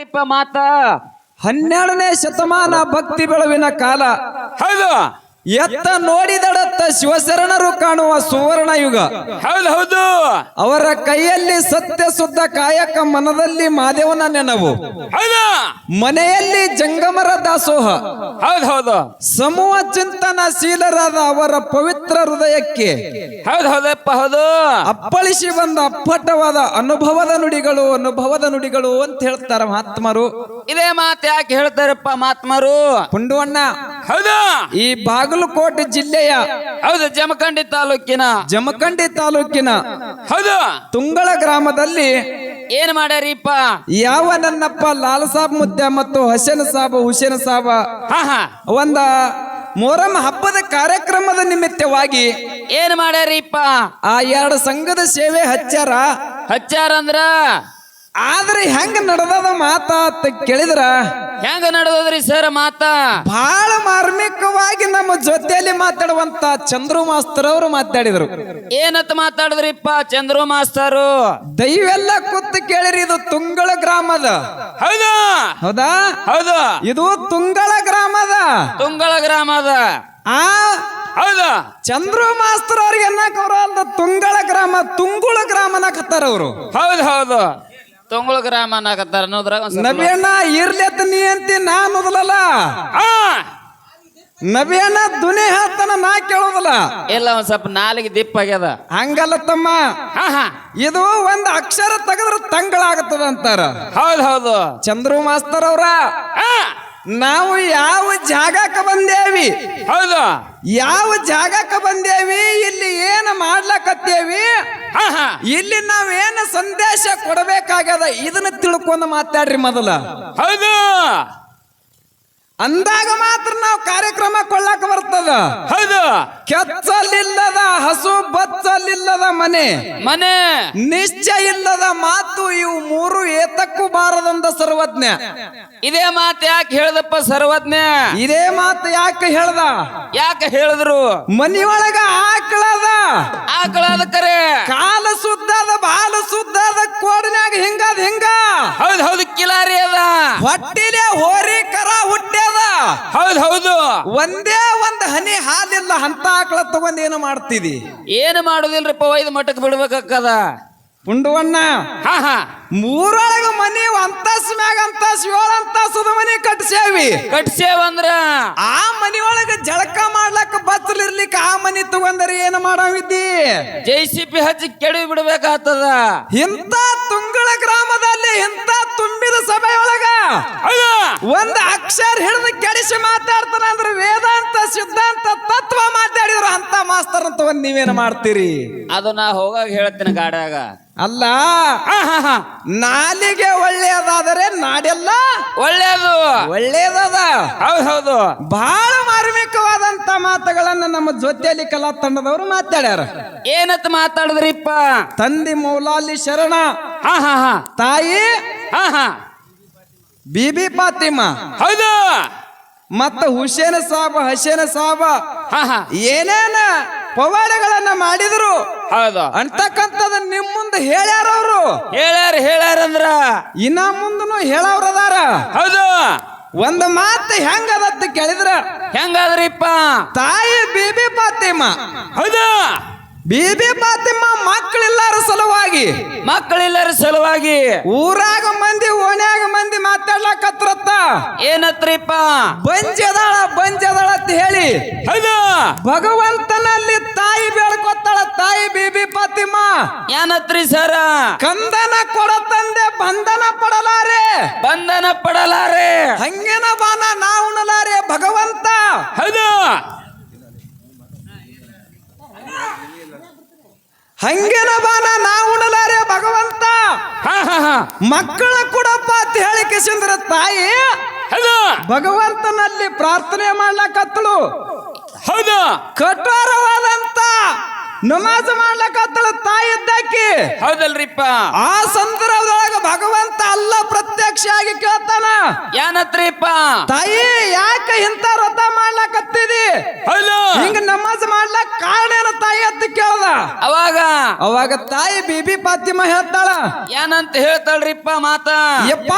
ಇಪ್ಪ ಮಾತ. ಹನ್ನೆರಡನೇ ಶತಮಾನ ಭಕ್ತಿ ಬೆಳವಿನ ಕಾಲ. ಹೌದು. ಎತ್ತ ನೋಡಿದಡತ್ತ ಶಿವಶರಣರು ಕಾಣುವ ಸುವರ್ಣ ಯುಗ. ಹೌದು ಹೌದು. ಅವರ ಕೈಯಲ್ಲಿ ಸತ್ಯ ಸುದ್ದ ಕಾಯಕ ಮನದಲ್ಲಿ ಮಾದೇವನ ನೆನವು. ಹೌದು. ಮನೆಯಲ್ಲಿ ಜಂಗಮರ ದಾಸೋಹ. ಹೌದು ಹೌದು. ಸಮೂಹ ಚಿಂತನಶೀಲರಾದ ಅವರ ಪವಿತ್ರ ಹೃದಯಕ್ಕೆ. ಹೌದು ಹೌದಪ್ಪ ಹೌದು. ಅಪ್ಪಳಿಸಿ ಬಂದ ಅಪ್ಪಟವಾದ ಅನುಭವದ ನುಡಿಗಳು ಅನುಭವದ ನುಡಿಗಳು ಅಂತ ಹೇಳ್ತಾರೆ ಮಹಾತ್ಮರು. ಇದೇ ಮಾತು ಯಾಕೆ ಹೇಳ್ತಾರಪ್ಪ ಮಹಾತ್ಮರು? ಪುಂಡುವಣ್ಣ ಹೌದು? ಈ ಬಾಗಲಕೋಟೆ ಜಿಲ್ಲೆಯ ಹೌದು ಜಮಖಂಡಿ ತಾಲೂಕಿನ. ಜಮಖಂಡಿ ತಾಲೂಕಿನ ಹೌದು. ತುಂಗಳ ಗ್ರಾಮದಲ್ಲಿ ಏನ್ ಮಾಡ್ಯಾರಿಪ್ಪ? ಯಾವ ನನ್ನಪ್ಪ ಲಾಲ್ ಸಾಬ್ ಮುದ್ದೆ ಮತ್ತು ಹಸೇನ್ ಸಾಬ್ ಹುಸೇನ್ ಸಾಬ ಒಂದ ಮೊಹರಂ ಹಬ್ಬದ ಕಾರ್ಯಕ್ರಮದ ನಿಮಿತ್ತವಾಗಿ ಏನ್ ಮಾಡ್ಯಾರಿಪ್ಪ? ಆ ಎರಡು ಸಂಘದ ಸೇವೆ ಹಚ್ಚಾರ ಹಚ್ಚಾರ ಅಂದ್ರ? ಆದ್ರೆ ಹೆಂಗ ನಡೆದ ಮಾತಾ ಕೇಳಿದ್ರ ಹೆಂಗ ನಡೆದದ್ರಿ ಸರ್ ಮಾತ? ಬಹಳ ಮಾರ್ಮಿಕವಾಗಿ ನಮ್ಮ ಜೊತೆಯಲ್ಲಿ ಮಾತಾಡುವಂತ ಚಂದ್ರು ಮಾಸ್ತರ್ ಅವರು ಮಾತಾಡಿದ್ರು. ಏನತ್ ಮಾತಾಡಿದ್ರಿಪ್ಪ ಚಂದ್ರು ಮಾಸ್ತರು ದೈವೆಲ್ಲ ಕೂತು ಕೇಳಿರಿ ಇದು ತುಂಗಳ ಗ್ರಾಮದ ಹೌದಾ? ಹೌದಾ? ಹೌದು. ಇದು ತುಂಗಳ ಗ್ರಾಮದ ತುಂಗಳ ಗ್ರಾಮದ ಆ? ಹೌದು. ಚಂದ್ರು ಮಾಸ್ತರ್ ಅವ್ರಿಗೆ ಅನ್ನಕ್ ಅವ್ರ ತುಂಗಳ ಗ್ರಾಮ ತುಂಗುಳ ಗ್ರಾಮನ ಕತ್ತಾರ ಅವರು. ಹೌದು ಹೌದು. ತುಂಗಳ ಗ್ರಾಮ ಅನ್ನಕತ್ತಾರ ಅನ್ನೋದ್ರಾಗ ಒಂದ್ ಸ್ವಲ್ಪ- ನಬಿಯಣ್ಣ ಇರ್ಲೆತ್ ನೀ ಅಂತಿ ನಾ ಆ, ನಬಿಯಣ್ಣ ದುನಿ ಹೇಳ್ತಾನ ನಾ ಕೇಳೋದಲ್ಲ? ಇಲ್ಲ ಒಂದ್ ಸ್ವಲ್ಪ ನಾಲಿಗೆ ದಿಪ್ಪ ಆಗ್ಯದ. ಹಂಗಲ್ಲ ತಮ್ಮ. ಹಾ ಹಾ. ಇದು ಒಂದ್ ಅಕ್ಷರ ತೆಗೆದ್ರ ತಂಗಳಾಗತ್ತದ ಅಂತಾರ ಹೌದು ಹೌದು. ಚಂದ್ರು ಮಾಸ್ತರ್ ಅವ್ರ? ಆ, ನಾವು ಯಾವ ಜಾಗಕ್ಕೆ ಬಂದೇವಿ? ಹೌದು? ಯಾವ ಜಾಗಕ್ಕೆ ಬಂದೇವಿ? ಇಲ್ಲಿ ಏನು ಮಾಡ್ಲಕತ್ತೇವಿ? ಇಲ್ಲಿ ನಾವೇನು ಸಂದೇಶ ಕೊಡಬೇಕಾಗ್ಯದ? ಇದನ್ನ ತಿಳ್ಕೊಂಡು ಮಾತಾಡ್ರಿ ಮೊದಲ. ಹೌದು. ಅಂದಾಗ ಮಾತ್ರ ನಾವು ಕಾರ್ಯಕ್ರಮ ಕೊಳ್ಳಾಕ ಬರ್ತದ? ಹೌದು. ಕೆಚ್ಚಲಿಲ್ಲದ ಹಸು ಬಚ್ಚಲಿಲ್ಲದ ಮನೆ. ಮನೆ. ನಿಶ್ಚಯ ಇಲ್ಲದ ಮಾತು ಇವು ಮೂರು ಏತಕ್ಕೂ ಬಾರದಂದ ಸರ್ವಜ್ಞ. ಇದೇ ಮಾತು ಯಾಕೆ ಹೇಳ್ದಪ್ಪ ಸರ್ವಜ್ಞ? ಇದೇ ಮಾತು ಯಾಕೆ ಹೇಳ್ದ? ಯಾಕೆ ಹೇಳಿದ್ರು? ಮನಿಯೊಳಗ ಆಕಳದ ಆಕಳದ ಕರೆ. ಕಾಲ ಸುದ್ದದ ಬಾಲ ಸುದ್ದದ ಕೋಡಿನಾಗ ಹಿಂಗಾದ ಹಿಂಗ. ಹೌದು ಹೌದು ಕಿಲಾರಿ ಅದ. ಹೊಟ್ಟಿಲೆ ಹೋರಿ ಹೌದು ಹೌದು. ಒಂದೇ ಒಂದ್ ಹನಿ ಹಾಲಿಲ್ಲ ಹಂತ ಆಕಳ ತಗೊಂಡ್ ಏನು ಮಾಡ್ತಿದಿ? ಏನು ಮಾಡುದಿಲ್ರಿಪ್ಪ ಒಯ್ದು ಮಠಕ್ಕೆ ಬಿಡ್ಬೇಕಾಕದ ಪುಂಡುವಣ್ಣ ಹಾ ಹಾ. ಮೂರೊಳಗ ಮನಿ ಅಂತಸ್ ಮ್ಯಾಗ ಅಂತಸ್ ಏಳು ಅಂತಸದ ಮನಿ ಕಟ್ಸೇವಿ ಕಟ್ಸೇವಂದ್ರ ಆ ಮನಿಯೊಳಗ ಜಳಕ ಮಾಡ್ಲಕ್ಕ ಬಚ್ಚಲಿರ್ಲಿಕ್ಕ ಆ ಮನಿ ತಗೊಂಡರೆ ಏನು ಮಾಡವಿದ್ದಿ? ಜೆ ಸಿ ಪಿ ಹಚ್ಚಿ ಕೆಡವಿ ಬಿಡ್ಬೇಕಾಗ್ತದ? ಇಂಥ ತುಂಗಳ ಗ್ರಾಮದಲ್ಲಿ ಇಂಥ ಸಭೆಯೊಳಗ ಒಂದು ಒಂದ್ ಅಕ್ಷರ ಹಿಡಿದು ಕೆಡಿಸಿ ಮಾತಾಡ್ತಾನ ಅಂದ್ರೆ ವೇದಾಂತ ಸಿದ್ಧಾಂತ ತತ್ವ ಮಾತಾಡಿದ್ರು ಅಂತ ಮಾಸ್ತರ್ ಅಂತ ಒಂದ್ ನೀವೇನು ಮಾಡ್ತೀರಿ? ಅದು ನಾ ಹೋಗಾಗ ಹೇಳ್ತೀನಿ ಗಾಡ್ಯಾಗ. ಅಲ್ಲ ನಾಲಿಗೆ ಒಳ್ಳೆಯದಾದರೆ ನಾಡೆಲ್ಲ? ಒಳ್ಳೆಯದು. ಒಳ್ಳೆಯದದ? ಹೌದು ಹೌದು. ಬಹಳ ಮಾರ್ಮಿಕವಾದಂತ ಮಾತುಗಳನ್ನ ನಮ್ಮ ಜೊತೆಯಲ್ಲಿ ಕಲಾ ತಂಡದವರು ಮಾತಾಡ್ಯಾರ. ಏನತ್ ಮಾತಾಡಿದ್ರಿಪ್ಪ? ತಂದಿ ಮೌಲಾಲಿ ಶರಣ ಆಹಾ ಹಾ ಹಾ. ತಾಯಿ ಹಾ ಹಾ. ಬಿಬಿ ಪಾತಿಮ್ಮ ಹೌದು. ಮತ್ತ ಹುಸೇನ ಸಾಬ ಹಸೇನ ಸಾಬ ಏನೇನ ಪವಾಡಗಳನ್ನ ಮಾಡಿದ್ರು. ಹೌದು. ಅಂತಕ್ಕಂಥದ ನಿಮ್ ಮುಂದೆ ಹೇಳ್ಯಾರ ಅವರು. ಹೇಳ್ಯಾರ ಹೇಳ್ಯಾರಂದ್ರ ಇನ್ನ ಮುಂದನು ಹೇಳವ್ರದಾರ ಹೌದು. ಒಂದ್ ಮಾತು ಹೆಂಗದತ್ತ ಕೇಳಿದ್ರ. ಹೆಂಗಾದ್ರಿಪ್ಪ? ತಾಯಿ ಬಿಬಿ ಪಾತಿಮ್ಮ ಹೌದು. ಬಿಬಿ ಮಾತಿಮ್ಮ ಮಕ್ಕಳಿಲ್ಲಾರ ಸಲುವಾಗಿ. ಮಕ್ಕಳೆಲ್ಲರ ಸಲುವಾಗಿ. ಊರಾಗ ಮಂದಿ ಓಣ್ಯಾಗ ಮಂದಿ ಮಾತಾಡ್ಲಕತ್ರತ್ತ ಏನತ್ರಿಪ್ಪ? ಬಂಜದಾಳ ಬಂಜದಾಳ ಅಂತ ಹೇಳಿ. ಹೌದು. ಭಗವಂತನಲ್ಲಿ ತಾಯಿ ಬೇಡ್ಕೊತಾಳ ತಾಯಿ ಬೀಬಿ ಪಾತಿಮ್ಮ ಏನತ್ರಿ ಸರ? ಕಂದನ ಕೊಡ ತಂದೆ ಬಂಧನ ಪಡಲಾರೆ. ಬಂಧನ ಪಡಲಾರೆ. ಹಂಗೇನ ಬಾನ ನಾವುಣಲಾರೆ ಭಗವಂತ. ಹೌದು. ಹಂಗಿನ ಬಾನ ನಾವುಣಲಾರೆ ಭಗವಂತ. ಹಾ ಹಾ ಹಾ. ಮಕ್ಕಳ ಕೊಡಪ್ಪ ಅಂತ ಹೇಳಿ ಕಿಸಿಂದ್ರ ತಾಯಿ ಭಗವಂತನಲ್ಲಿ ಪ್ರಾರ್ಥನೆ ಮಾಡ್ಲಕತ್ತಳು. ಹೌದು. ಕಠೋರವಾದಂತ ನಮಾಜ್ ಮಾಡ್ಲಕತ್ತಳ ತಾಯಿ ಇದ್ದಾಕಿ ಹೌದಲ್ರಿಪ್ಪ. ಆ ಸಂದರ್ಭದೊಳಗ ಭಗವಂತ ಅಲ್ಲ ಪ್ರತ್ಯಕ್ಷ ಆಗಿ ಕೇಳ್ತಾನ. ಏನತ್ರಿಪ್ಪ ತಾಯಿ ಯಾಕೆ ಇಂತ ವ್ರತ ಮಾಡ್ಲಕತ್ತಿದಿ? ಹಿಂಗ ನಮಾಜ್ ಮಾಡ್ಲಕ್ ಕಾರಣ ಏನ ತಾಯಿ ಅಂತ ಕೇಳ್ದ. ಅವಾಗ? ಅವಾಗ ತಾಯಿ ಬಿಬಿ ಫಾತಿಮಾ ಹೇಳ್ತಾಳ. ಏನಂತ ಹೇಳ್ತಾಳ್ರಿಪ್ಪ ಮಾತ? ಯಪ್ಪ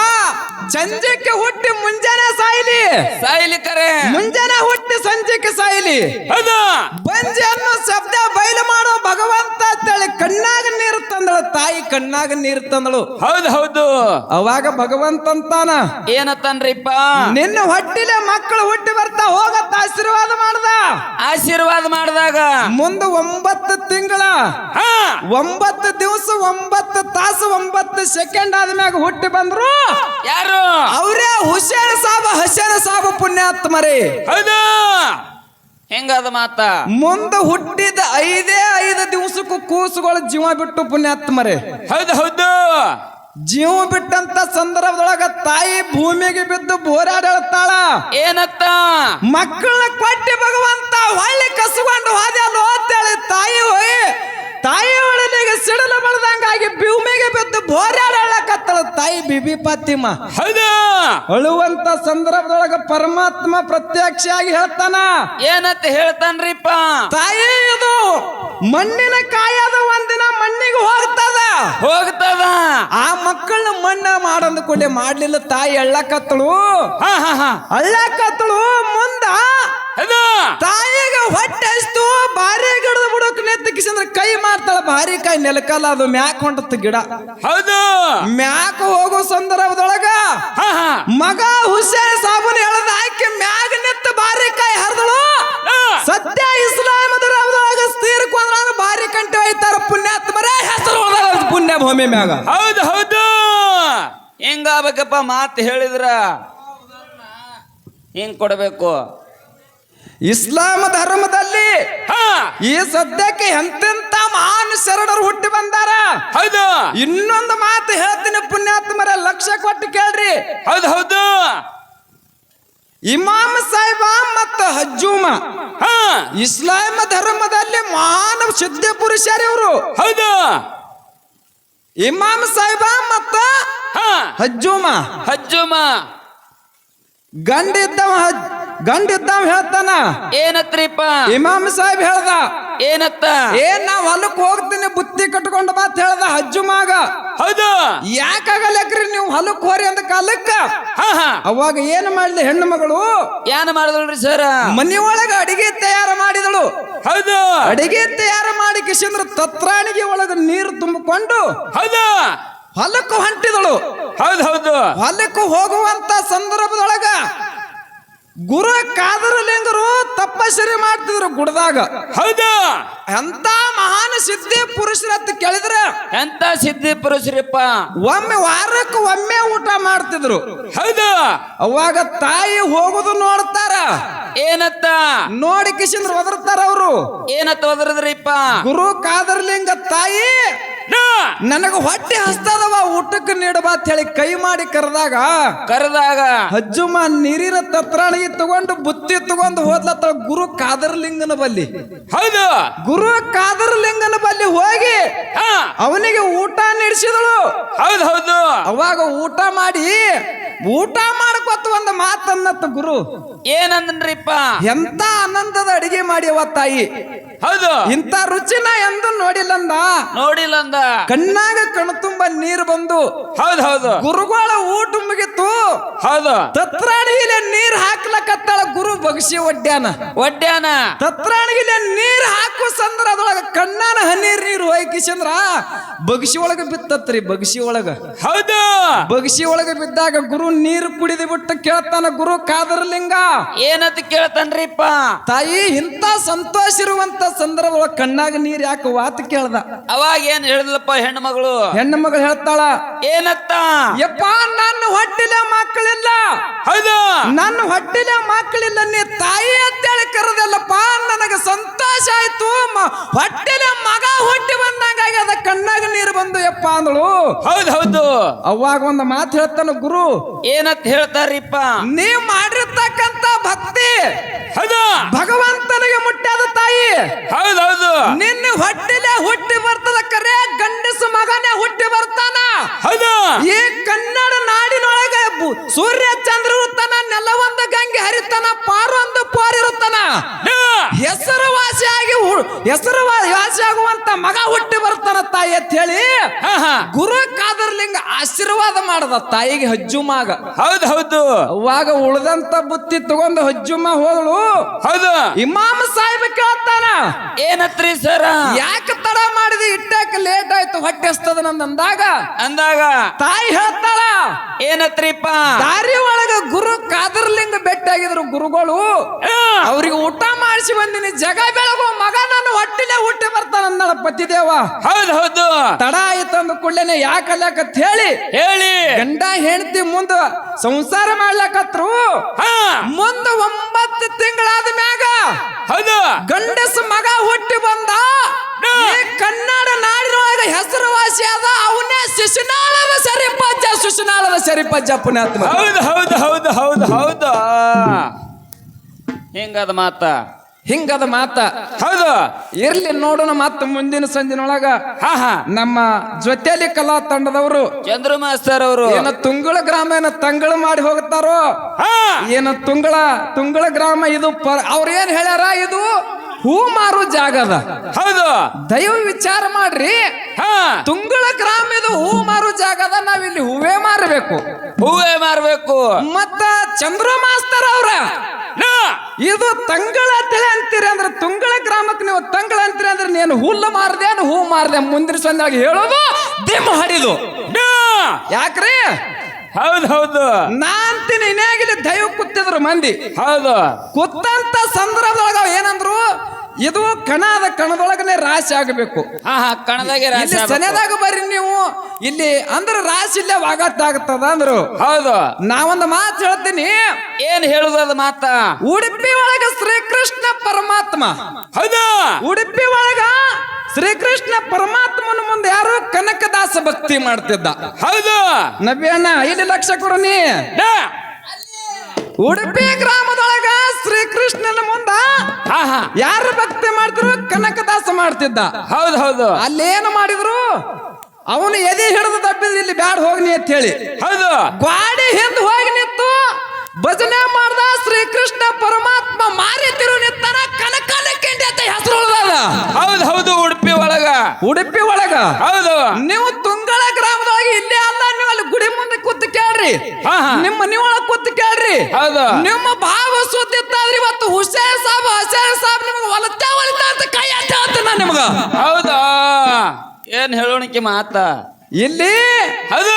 ಸಂಜೆಕ್ಕೆ ಹುಟ್ಟಿ ಮುಂಜಾನೆ ಸಾಯಿಲಿ. ಸಾಯಿಲಿ ಕರೆ. ಮುಂಜಾನೆ ಹುಟ್ಟಿ ಸಂಜೆಕ್ಕೆ ಸಾಯ್ಲಿ. ಕಣ್ಣಾಗ ನೀರು ತಂದಳು ತಾಯಿ ಕಣ್ಣಾಗ ನೀರು ತಂದಳು. ಹೌದು ಹೌದು. ಅವಾಗ ಭಗವಂತ ಅಂತಾನ ಏನತ್ತನ್ರಿಪ್ಪ? ನಿನ್ನ ಹೊಟ್ಟಿಲೆ ಮಕ್ಕಳು ಹುಟ್ಟಿ ಬರ್ತಾ ಹೋಗತ್ತ ಆಶೀರ್ವಾದ ಮಾಡ್ದ. ಆಶೀರ್ವಾದ ಮಾಡಿದಾಗ? ಮುಂದೆ ಒಂಬತ್ತು ತಿಂಗಳ ಹಾ. ಒಂಬತ್ತು ದಿವಸ ಒಂಬತ್ತು ತಾಸು ಒಂಬತ್ತು ಸೆಕೆಂಡ್ ಆದ್ಮ್ಯಾಗ ಹುಟ್ಟಿ ಬಂದ್ರು. ಯಾರು? ಅವರೇ ಹುಷಾರ ಸಾಬ ಹುಷಾರ ಸಾಬ ಪುಣ್ಯಾತ್ಮರೇ. ಹೌದು. ಹೆಂಗದ ಮಾತ? ಮುಂದ ಹುಟ್ಟಿದ ಐದೇ ಐದು ದಿವಸಕ್ಕೂ ಕೂಸುಗಳು ಜೀವ ಬಿಟ್ಟು ಪುಣ್ಯಾತ್ಮರೇ ಹೌದು ಹೌದು. ಜೀವ ಬಿಟ್ಟಂತ ಸಂದರ್ಭದೊಳಗ ತಾಯಿ ಭೂಮಿಗೆ ಬಿದ್ದು ಬೋರಾಡಳ್ತಾಳ ಏನತ್ತ? ಮಕ್ಕಳನ್ನ ಕೊಟ್ಟಿ ಭಗವಂತ ಹೊಳ್ಳಿ ಕಸ್ಕೊಂಡು ಹೋದ್ಯಲ್ಲೋ ಅಂತೇಳಿ ತಾಯಿ ಹೋಯ್ ತಾಯಿ ಬಳದಂಗಾಗಿ ಭೂಮಿಗೆ ಬಿದ್ದು ಬೋರಾಡಕತ್ತಳ ತಾಯಿ ಬಿಬಿ ಪತ್ತಿಮ್ಮ ಹೌದು. ಅಳುವಂತ ಸಂದರ್ಭದೊಳಗ ಪರಮಾತ್ಮ ಪ್ರತ್ಯಕ್ಷ ಆಗಿ ಹೇಳ್ತಾನ. ಏನಂತ ಹೇಳ್ತಾನ್ರಿಪ್ಪ? ತಾಯಿ ಇದು ಮಣ್ಣಿನ ಕಾಯದ ಒಂದಿನ ಮಣ್ಣಿಗೆ ಹೋಗ್ತದ. ಹೋಗ್ತದ. ಆ ಮಕ್ಕಳನ್ನ ಮಣ್ಣ ಮಾಡಂದ ಕೂಡಲೇ ಮಾಡ್ಲಿಲ್ಲ ತಾಯಿ ಅಳ್ಳಕತ್ತಳು. ಅಳ್ಳಕತ್ತಳು ಮುಂದ ತಾಯಿಗೆ ಹೊಟ್ಟೆ ಬುಡಕ್ ಅಂದ್ರೆ ಕೈ ಮಾಡ್ತಾಳ ಭಾರಿ ಕೈ ನೆಲಕಲ್ಲ ಅದು ಮ್ಯಾಕ್ ಹೊಂಟತ್ತು ಗಿಡ. ಹೌದು. ಮ್ಯಾಕ್ ಹೋಗೋ ಸಂದರ್ಭದೊಳಗ ಮಗ ಹುಸೇನ್ ಸಾಬೂನ್ ಹೇಳದ ಆಕೆ ಮ್ಯಾಗ ನೆತ್ತ ಭಾರಿ ಕೈ ಹರಿದಳು. ಸತ್ಯ ಇಸ್ಲಾಂ ಧರ್ಮದೊಳಗ ತೀರ್ಕೊಂಡ್ರ ಭಾರಿ ಕಂಠ ಹೋಯ್ತಾರ ಪುಣ್ಯಾತ್ಮರೇ ಹೆಸರು ಪುಣ್ಯ ಭೂಮಿ ಮ್ಯಾಗ. ಹೌದು ಹೌದು. ಹೆಂಗಾಗಬೇಕಪ್ಪ ಮಾತು ಹೇಳಿದ್ರ? ಹಿಂಗ್ ಕೊಡಬೇಕು? ಇಸ್ಲಾಂ ಧರ್ಮದಲ್ಲಿ ಹಾ. ಈ ಸದ್ಯಕ್ಕೆ ಎಂತೆಂತ ಮಹಾನ್ ಶರಣರು ಹುಟ್ಟಿ ಬಂದಾರ? ಹೌದು. ಇನ್ನೊಂದು ಮಾತು ಹೇಳ್ತೀನಿ ಪುಣ್ಯಾತ್ಮರ ಲಕ್ಷ ಕೊಟ್ಟು ಕೇಳ್ರಿ. ಹೌದು ಹೌದು. ಇಮಾಮ್ ಸಾಹಿಬ ಮತ್ತು ಹಜ್ಜೂಮ. ಹಾ. ಇಸ್ಲಾಂ ಧರ್ಮದಲ್ಲಿ ಮಹಾನ್ ಸಿದ್ಧ ಪುರುಷರಿ ಇವರು. ಹೌದು. ಇಮಾಮ್ ಸಾಹಿಬ ಮತ್ತ ಹಾ. ಹಜ್ಜೂಮ. ಹಜ್ಜುಮ. ಗಂಡಿದ್ದವ ಹಜ್ ಗಂಡಿದ್ದವ ಹೇಳ್ತಾನ. ಏನತ್ರಿಪ್ಪ? ಇಮಾಮ್ ಸಾಹೇಬ್ ಹೇಳ್ದ. ಏನತ್ತ? ಏನ್ ನಾವ್ ಹೊಲಕ್ ಹೋಗ್ತೀನಿ ಬುತ್ತಿ ಕಟ್ಕೊಂಡು ಬಾತ್ ಹೇಳ್ದ ಹಜ್ಜುಮಾಗ ಹೌದು. ಯಾಕಾಗಲ್ಲಕ್ರಿ ನೀವು ಹೊಲಕ್ ಹೋರಿ ಅಂದ ಕಾಲಕ್ಕ? ಹಾ ಹಾ. ಅವಾಗ ಏನ್ ಮಾಡ್ಲಿ ಹೆಣ್ಣು ಮಗಳು? ಏನ್ ಮಾಡಿದ್ರಿ ಸರ್ ಮನೆಯೊಳಗ ಅಡಿಗೆ ತಯಾರು ಮಾಡಿದಳು. ಹೌದು. ಅಡಿಗೆ ತಯಾರು ಮಾಡಿ ಕಿಶಂದ್ರ ತತ್ರಾಣಿಗೆ ಒಳಗ ನೀರು ತುಂಬಿಕೊಂಡು ಹೌದು. ಹೊಲಕ್ಕೂ ಹೊಂಟಿದಳು. ಹೌದು ಹೌದು. ಹೊಲಕ್ಕೂ ಹೋಗುವಂತ ಸಂದರ್ಭದೊಳಗ ಗುರು ಕಾದರಲಿಂಗರು ತಪಸ್ಸರಿ ಮಾಡ್ತಿದ್ರು ಗುಡದಾಗ. ಹೌದು. ಎಂತ ಮಹಾನ್ ಸಿದ್ಧಿ ಅಂತ ಕೇಳಿದ್ರ ಎಂತ ಸಿದ್ಧಿ ಪುರುಷರಿಪ್ಪ? ಒಮ್ಮೆ ವಾರಕ್ಕೆ ಒಮ್ಮೆ ಊಟ ಮಾಡ್ತಿದ್ರು. ಹೌದು. ಅವಾಗ ತಾಯಿ ಹೋಗುದು ನೋಡ್ತಾರ. ಏನತ್ತ? ನೋಡಿ ಕಿಶಿಂದ್ರ ಒದರ್ತಾರ ಅವರು. ಏನತ್ತ ಒದರದ್ರಿಪ್ಪ? ಗುರು ಕಾದರ್ಲಿಂಗ ತಾಯಿ ನನಗ ಹೊಟ್ಟೆ ಹಸ್ತದವ ಊಟಕ್ಕೆ ನೀಡಬಾ ಅಂತ ಹೇಳಿ ಕೈ ಮಾಡಿ ಕರೆದಾಗ. ಕರೆದಾಗ. ಹಜ್ಜುಮ ನೀರಿನ ತತ್ರಾಣಿಗೆ ತಗೊಂಡು ಬುತ್ತಿ ತಗೊಂಡು ಹೋದ್ಲತ್ತ ಗುರು ಕಾದರ್ಲಿಂಗನ ಬಲ್ಲಿ. ಹೌದು. ಗುರು ಕಾದರ್ಲಿಂಗನ ಬಲ್ಲಿ ಹೋಗಿ ಅವನಿಗೆ ಊಟ ನಡೆಸಿದಳು. ಹೌದು ಹೌದು. ಅವಾಗ ಊಟ ಮಾಡಿ ಊಟ ಮಾಡ್ಕೊತ ಒಂದು ಮಾತನ್ನತ್ತ ಗುರು. ಏನಂದ್ರಿಪ್ಪ ಎಂತ ಆನಂದದ ಅಡಿಗೆ ಮಾಡ್ಯವ ತಾಯಿ. ಹೌದು. ಇಂತ ರುಚಿನ ಎಂದು ನೋಡಿಲ್ಲಂದ. ನೋಡಿಲ್ಲ ಕಣ್ಣಾಗ ಕಣ್ಣಾಗ ಕಣ್ತುಂಬ ನೀರು ಬಂದು. ಹೌದು ಹೌದು. ಗುರುಗಳ ಊಟ ಮುಗಿತು. ಹೌದು. ತತ್ರಾಣಿಗಿಲೆ ನೀರ್ ಹಾಕ್ಲಕತ್ತಾಳ ಗುರು ಬಗ್ಸಿ ಒಡ್ಯಾನ ಒಡ್ಯಾನ ತತ್ರಾಣಿಗಿಲೆ ನೀರ್ ಹನೀರ್ ಕಿಶಂದ್ರ ಬಗ್ಸಿ ಒಳಗ ಬಿತ್ತತ್ರಿ ಬಗ್ಸಿ ಒಳಗ. ಹೌದು. ಬಗ್ಸಿ ಒಳಗ ಬಿದ್ದಾಗ ಗುರು ನೀರು ಕುಡಿದು ಬಿಟ್ಟು ಕೇಳ್ತಾನ ಗುರು ಕಾದರ್ಲಿಂಗ. ಏನಂತ ಕೇಳ್ತಾನ್ರಿಪ್ಪ? ತಾಯಿ ಇಂತ ಸಂತೋಷ ಇರುವಂತ ಸಂದರ್ಭ ಒಳಗ ಕಣ್ಣಾಗ ನೀರ್ ಯಾಕೆ ವಾತ್ ಕೇಳ್ದ? ಅವಾಗ ಏನ್ ಹೇಳಿದ್ಲಪ್ಪ ಹೆಣ್ಣು ಮಗಳು ಹೆಣ್ಣು ಮಗಳು ಹೇಳ್ತಾಳ ಏನತ್ತ? ಯಪ್ಪ ನನ್ನ ಹೊಟ್ಟಿಲ ಮಕ್ಕಳಿಲ್ಲ ಹೌದು. ನನ್ನ ಹೊಟ್ಟಿಲ ಮಕ್ಕಳಿಲ್ಲ ನೀ ತಾಯಿ ಅಂತೇಳಿ ಕರೆದಲ್ಲಪ್ಪ ನನಗೆ ಸಂತೋಷ ಆಯ್ತು ಹೊಟ್ಟೆಲೆ ಮಗ ಹುಟ್ಟಿ ಬಂದಂಗ ಆಗ್ಯದ ಕಣ್ಣಾಗ ನೀರು ಬಂದು ಯಪ್ಪ ಅಂದಳು. ಹೌದು ಹೌದು. ಅವಾಗ ಒಂದು ಮಾತು ಹೇಳ್ತಾನ ಗುರು ಏನಂತ ಹೇಳ್ತಾರಿಪ್ಪ? ನೀವ್ ಮಾಡಿರ್ತಕ್ಕಂತ ಭಕ್ತಿ ಹೌದು. ಭಗವಂತನಿಗೆ ಮುಟ್ಟಾದ ತಾಯಿ. ಹೌದೌದು ಹೌದು. ನಿನ್ನ ಹೊಟ್ಟಿಲೆ ಹುಟ್ಟಿ ಬರ್ತದ ಕರೆ ಗಂಡಸು ಮಗನೇ ಹುಟ್ಟಿ ಬರ್ತಾನ ಹೌದು ಈ ಕನ್ನಡ ನಾಡಿನೊಳಗೆ ಬು- ಸೂರ್ಯ ಚಂದ್ರ ಇರುತ್ತಾನ ನೆಲವೊಂದು ಗಂಗೆ ಹರಿತಾನ ಪಾರೊಂದು ಪಾರಿರುತ್ತಾನ ನಾ. ಹೆಸರುವಾಸಿಯಾಗಿ ಹು- ಹೆಸರುವಾಸಿ ಆಗುವಂತ ಮಗ ಹುಟ್ಟಿ ಬರ್ತಾನ ತಾಯಿ ಅಂತ ಹೇಳಿ ಗುರು ಕಾದರ್ಲಿಂಗ ಆಶೀರ್ವಾದ ಮಾಡದ ತಾಯಿಗೆ ಹಜ್ಜುಮಾಗ. ಹೌದು ಹೌದು. ಅವಾಗ ಉಳ್ದಂತ ಬುತ್ತಿ ತಗೊಂಡು ಹಜ್ಜುಮ್ಮ ಹೋದಳು ಹೌದು. ಇಮಾಮ ಸಾಹೇಬ ಕೇಳ್ತಾನ ಏನತ್ರಿ ಸರ? ಯಾಕೆ ತಡ ಮಾಡಿದ? ಇಟ್ಟಾಕ ಲೇಟ್ ಆಯ್ತು ಹೊಟ್ಟೆ ಹಸ್ತದ ನಂದ್ ಅಂದಾಗ. ಅಂದಾಗ? ತಾಯಿ ಹೇಳ್ತಾಳ ಏನತ್ರಿಪ್ಪ? ದಾರಿ ಒಳಗ ಗುರು ಕಾದರ್ಲಿಂಗ ಬೆಟ್ಟಾಗಿದ್ರು ಗುರುಗಳು. ಅವ್ರಿಗೆ ಊಟ ಮಾಡಿಸಿ ಬಂದಿನಿ ಜಗ ಬೆಳಗು ಮಗ ನನ್ನ ಹೊಟ್ಟಿಲೆ ಊಟ ಬರ್ತಾನ ಪತಿದೇವ. ಹೌದು ಹೌದು. ತಡ ಆಯ್ತು ಅಂದ ಕೂಡಲೇನೆ ಯಾಕಲ್ಲಕತ್ ಹೇಳಿ. ಹೇಳಿ. ಗಂಡ ಹೆಂಡತಿ ಮುಂದ ಸಂಸಾರ ಮಾಡ್ಲಕತ್ರು. ಮುಂದ ಒಂಬತ್ತು ತಿಂಗಳಾದ ಮ್ಯಾಗ ಹೌದು. ಗಂಡಸ ಮಗ ಹುಟ್ಟಿ ಬಂದ. ಕನ್ನಡ ನಾಡಿನೊಳಗ ಹೆಸರುವಾಸಿ ಅದ ಅವನೇ ಶಿಶುನಾಳದ ಸರಿಪಜ್ಜ ಶಿಶುನಾಳದ ಸರಿಪ ಪುಣ್ಯಾತ್ಮ ಹೌದು ಹೌದು ಹೌದು ಹೌದು ಹೌದು. ಹಿಂಗದ ಮಾತ. ಹಿಂಗದ ಮಾತ. ಹೌದು. ಇರ್ಲಿ ನೋಡೋಣ ಮತ್ತ ಮುಂದಿನ ಸಂಜಿನೊಳಗ ಹಾ ಹಾ. ನಮ್ಮ ಜೊತೆಲಿ ಕಲಾ ತಂಡದವರು ಚಂದ್ರ ಮಾಸ್ತರ್ ಅವರು. ಏನ ತುಂಗಳ ಗ್ರಾಮ ಏನ ತಂಗಳ ಮಾಡಿ ಹೋಗ್ತಾರೋ? ಹಾ. ಏನ ತುಂಗಳ ತುಂಗಳ ಗ್ರಾಮ ಇದು ಪರ ಅವ್ರ ಏನ್ ಹೇಳ್ಯಾರ ಇದು? ಹೂ ಮಾರು ಜಾಗ ಅದ. ಹೌದು. ದೈವ ವಿಚಾರ ಮಾಡ್ರಿ. ಹಾ. ತುಂಗಳ ಗ್ರಾಮ ಇದು ಹೂ ಮಾರು ಜಾಗ ಅದ ಇಲ್ಲಿ ಹೂವೇ ಮಾರಬೇಕು. ಹೂವೇ ಮಾರಬೇಕು. ಮತ್ತ ಚಂದ್ರ ಮಾಸ್ತರ್ ಅವ್ರ. ಇದು ತಂಗಳ ತಲೆ ಅಂತೀರಿ ಅಂದ್ರೆ ತುಂಗಳ ಗ್ರಾಮಕ್ಕೆ ನೀವು ತಂಗಳ ಅಂತೀರಿ ಅಂದ್ರೆ ನೀನು ಹುಲ್ಲು ಮಾರ್ದೆನ ಹೂ ಮಾರ್ದೆ ಮುಂದಿನ ಸಂದಾಗ ಹೇಳೋದು ದಿಮ್ಮ ಹರಿದು. ಯಾಕ್ರಿ? ಹೌದು ಹೌದು. ನಾಂತಿನ ಇನ್ಯಾಗಿಲ್ಲಿ ದೈವ ಕೂತಿದ್ರು ಮಂದಿ. ಹೌದು. ಕುತ್ತಂತ ಸಂದರ್ಭದೊಳಗ ಏನಂದ್ರು? ಇದು ಕಣದ ಕಣದೊಳಗನೆ ರಾಶಿ ಆಗಬೇಕು. ಹಾ ಹಾ ಕಣದಾಗೆ ರಾಶಿ ಇಲ್ಲಿ ಆಗ್ಬೇಕು. ಸನೆದಾಗ ಬರ್ರಿ ನೀವು. ಇಲ್ಲಿ ಅಂದ್ರ ರಾಶಿ ಇಲ್ಲೇ ವಾಗತ್ತಾಗತ್ತದ ಅಂದ್ರು. ಹೌದು. ನಾವೊಂದು ಮಾತು ಹೇಳ್ತೀನಿ. ಏನ್ ಹೇಳುದು ಅದು ಮಾತ? ಉಡುಪಿ ಒಳಗ ಶ್ರೀಕೃಷ್ಣ ಪರಮಾತ್ಮ. ಹೌದು. ಉಡುಪಿ ಒಳಗ ಶ್ರೀಕೃಷ್ಣ ಪರಮಾತ್ಮನ ಮುಂದೆ ಯಾರು ಕನಕದಾಸ ಭಕ್ತಿ ಮಾಡ್ತಿದ್ದ. ಹೌದು. ಅಣ್ಣ ಐದು ಲಕ್ಷ ಕೊಡು ನೀ. ನಾ. ಉಡುಪಿ ಗ್ರಾಮದೊಳಗ ಶ್ರೀಕೃಷ್ಣನ ಮುಂದ ಹಾ ಹಾ. ಯಾರು ಭಕ್ತಿ ಮಾಡ್ತಿದ್ರು ಕನಕದಾಸ ಮಾಡ್ತಿದ್ದ. ಹೌದು ಹೌದು. ಅಲ್ಲೇನು ಮಾಡಿದ್ರು? ಅವನು ಎದೆ ಹಿಡಿದು ತಪ್ಪಿದ್ರೆ ಇಲ್ಲಿ ಬ್ಯಾಡ ಹೋಗ್ನಿ ಅಂತ ಹೇಳಿ ಹೌದು. ಗಾಡಿ ಹಿಂದ್ ಹೋಗಿ ನಿಂತು ಭಜನೆ ಮಾಡ್ದ ಶ್ರೀಕೃಷ್ಣ ಪರಮಾತ್ಮ ಮಾರಿ ತಿರು ನಿಂತಾನ ಕನಕ ಕೆಂಡಿ ಅಂತ ಹೆಸರು ಉಳ್ದದ. ಹೌದು ಹೌದು ಉಡುಪಿ ಒಳಗ. ಉಡುಪಿ ಒಳಗ? ಹೌದು. ನೀವು ತುಂಗಳ ಗ್ರಾಮದೊಳಗೆ ಇಲ್ಲೇ ಅಲ್ಲ ನೀವು ಅಲ್ಲಿ ಗುಡಿ ಮುಂದೆ ಕೂತು ಕೇಳ್ರಿ. ನಿಮ್ಮ ಮನಿ ಒಳಗೆ ಕೂತು ಕೇಳ್ರಿ. ಹೌದು. ನಿಮ್ಮ ಭಾವ ಸುದ್ದಿತ್ತಾದ್ರಿ ಇವತ್ತು ಹುಸೇನ್ ಸಾಬ್ ಹುಸೇನ್ ಸಾಬ್ ನಿಮ್ಗೆ ಹೊಲತೆ ಹೊಲಿತ ಅಂತ ಕೈ ಅಂತ ಹೇಳ್ತೀನಿ ನಾನು ನಿಮ್ಗ. ಹೌದಾ? ಏನ್ ಹೇಳೋಣಕ್ಕೆ ಮಾತ? ಇಲ್ಲಿ ಹೌದು.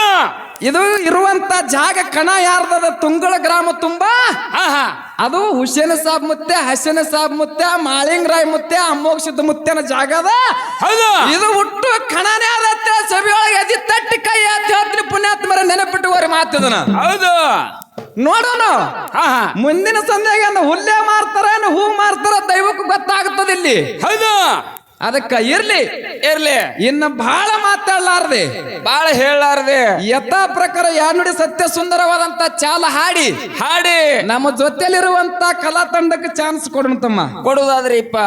ಇದು ಇರುವಂತ ಜಾಗ ಕಣ ಯಾರ್ದದ? ತುಂಗಳ ಗ್ರಾಮ ತುಂಬಾ. ಅದು ಹುಸೇನ ಸಾಬ್ ಮುತ್ತೆ ಹಸೇನ ಸಾಬ್ ಮುತ್ತೆ ಮಾಳಿಂಗ್ ರಾಯ್ ಮುತ್ತೆ ಅಮ್ಮೋಕ್ಷದ ಮುತ್ತೆನ ಜಾಗ ಅದ. ಹೌದು. ಇದು ಹುಟ್ಟು ಕಣನೇ ಅದತ್ತೆ ಸಭೆ ಒಳಗೆ ಎದಿ ತಟ್ಟಿ ಕೈ ಅಂತ ಹೇಳ್ತೀನಿ ಪುಣ್ಯಾತ್ಮರ ನೆನಪಿಟ್ಟುವರೆ ಮಾತಿದನ ಹೌದು. ನೋಡೋಣ. ಮುಂದಿನ ಸಂದೇಹ ಹುಲ್ಲೆ ಮಾರ್ತಾರ ಏನು ಹೂ ಮಾರ್ತಾರ ದೈವಕ್ಕೂ ಗೊತ್ತಾಗ್ತದ ಇಲ್ಲಿ. ಹೌದು. ಅದಕ್ಕ ಇರ್ಲಿ ಇರ್ಲಿ. ಇನ್ನ ಬಹಳ ಮಾತಾಡ್ಲಾರ್ದೆ. ಬಹಳ ಹೇಳಲಾರ್ದೆ. ಯಥಾ ಪ್ರಕಾರ ಯಾನುಡಿ ಸತ್ಯ ಸುಂದರವಾದಂತ ಚಾಲ ಹಾಡಿ. ಹಾಡಿ. ನಮ್ಮ ಜೊತೆಲಿರುವಂತ ಕಲಾ ತಂಡಕ್ಕೆ ಚಾನ್ಸ್ ಕೊಡೋಣ ತಮ್ಮ ಕೊಡುದಾದ್ರಿ ಇಪ್ಪ